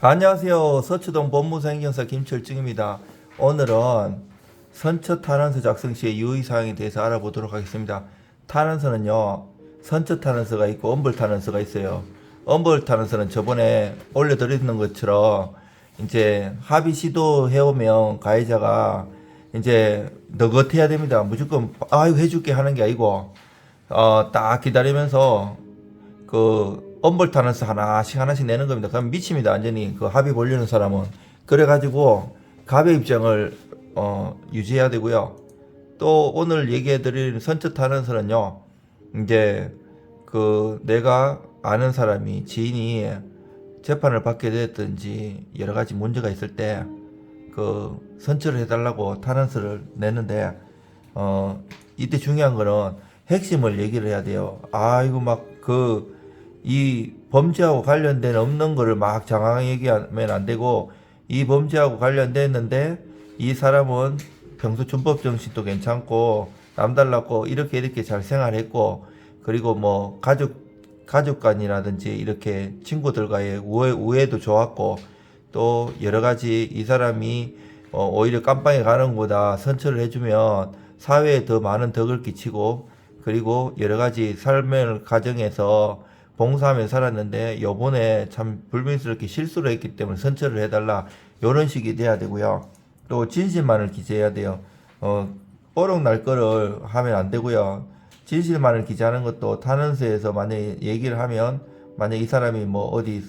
안녕하세요. 서초동 법무사 행정사 김철중입니다. 오늘은 선처 탄원서 작성 시의 유의 사항에 대해서 알아보도록 하겠습니다. 탄원서는요, 선처 탄원서가 있고 엄벌 탄원서가 있어요. 엄벌 탄원서는 저번에 올려드렸는 것처럼 이제 합의 시도해 오면 가해자가 이제 너긋해야 됩니다. 무조건 아유 해줄게 하는 게 아니고 어, 딱 기다리면서 그 엄벌 탄원서 하나씩 하나씩 내는 겁니다. 그럼 미칩니다. 완전히 그 합의 보려는 사람은 그래가지고 갑의 입장을 어, 유지해야 되고요. 또 오늘 얘기해드릴 선처 탄원서는요. 이제 그 내가 아는 사람이 지인이 재판을 받게 됐든지 여러 가지 문제가 있을 때 그 선처를 해달라고 탄원서를 내는데 어 이때 중요한 거는 핵심을 얘기를 해야 돼요. 아 이거 막그 이 범죄하고 관련된 없는 거를 막 장황하게 얘기하면 안 되고 이 범죄하고 관련됐는데 이 사람은 평소 준법 정신도 괜찮고 남달랐고 이렇게 이렇게 잘 생활했고 그리고 뭐 가족 가족 간이라든지 이렇게 친구들과의 우애, 우애도 좋았고 또 여러 가지 이 사람이 어, 오히려 깜빵에 가는 것보다 선처를 해주면 사회에 더 많은 덕을 끼치고 그리고 여러 가지 삶의 과정에서 봉사하며 살았는데 요번에 참 불미스럽게 실수를 했기 때문에 선처를 해달라 이런 식이 돼야 되고요 또 진실만을 기재해야 돼요 어, 뽀록 날 거를 하면 안 되고요 진실만을 기재하는 것도 탄원서에서 만약에 얘기를 하면 만약 이 사람이 뭐 어디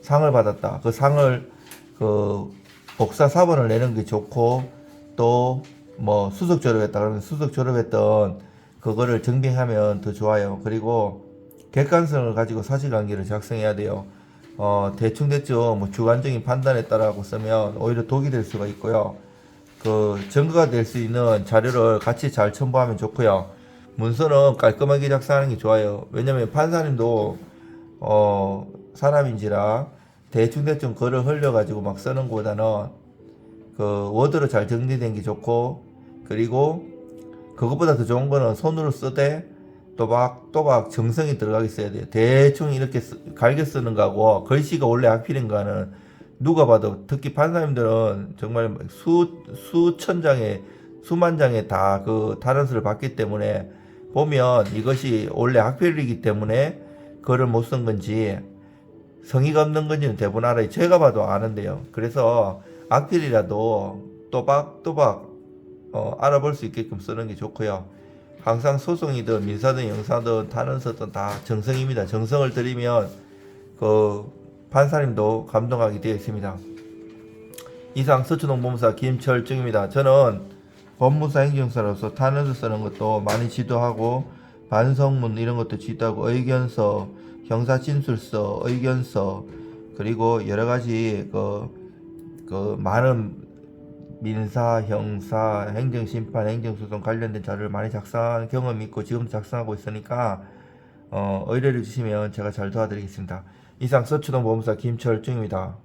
상을 받았다. 그 상을 그 복사 사본을 내는 게 좋고 또 뭐 수석 졸업했다 그러면 수석 졸업했던 그거를 증빙하면 더 좋아요. 그리고 객관성을 가지고 사실관계를 작성해야 돼요. 어 대충 대충 뭐 주관적인 판단에 따라고 쓰면 오히려 독이 될 수가 있고요. 그 증거가 될 수 있는 자료를 같이 잘 첨부하면 좋고요. 문서는 깔끔하게 작성하는 게 좋아요. 왜냐면 판사님도 어 사람인지라 대충대충 글을 흘려가지고 막 쓰는 것보다는 그 워드로 잘 정리된 게 좋고 그리고 그것보다 더 좋은 거는 손으로 쓰되 또박또박 정성이 들어가게 써야 돼요. 대충 이렇게 쓰, 갈겨 쓰는 거하고 글씨가 원래 악필인 거는 누가 봐도 특히 판사님들은 정말 수 수천 장의 수만 장의 다그 탄원서를 받기 때문에 보면 이것이 원래 악필이기 때문에 글을 못 쓴 건지 성의가 없는 건지는 대부분 알아요. 제가 봐도 아는데요. 그래서 악필이라도 또박또박 어, 알아볼 수 있게끔 쓰는 게 좋고요. 항상 소송이든 민사든 형사든 탄원서든 다 정성입니다. 정성을 들이면 그 판사님도 감동하게 되어 있습니다. 이상 서초동 법무사 김철중입니다. 저는 법무사 행정사로서 탄원서 쓰는 것도 많이 지도하고 반성문 이런 것도 지도하고 의견서, 형사 진술서, 의견서 그리고 여러 가지 그, 그 많은 민사, 형사, 행정심판, 행정소송 관련된 자료를 많이 작성한 경험이 있고 지금도 작성하고 있으니까 어, 의뢰를 주시면 제가 잘 도와드리겠습니다. 이상 서초동 법무사 김철중입니다.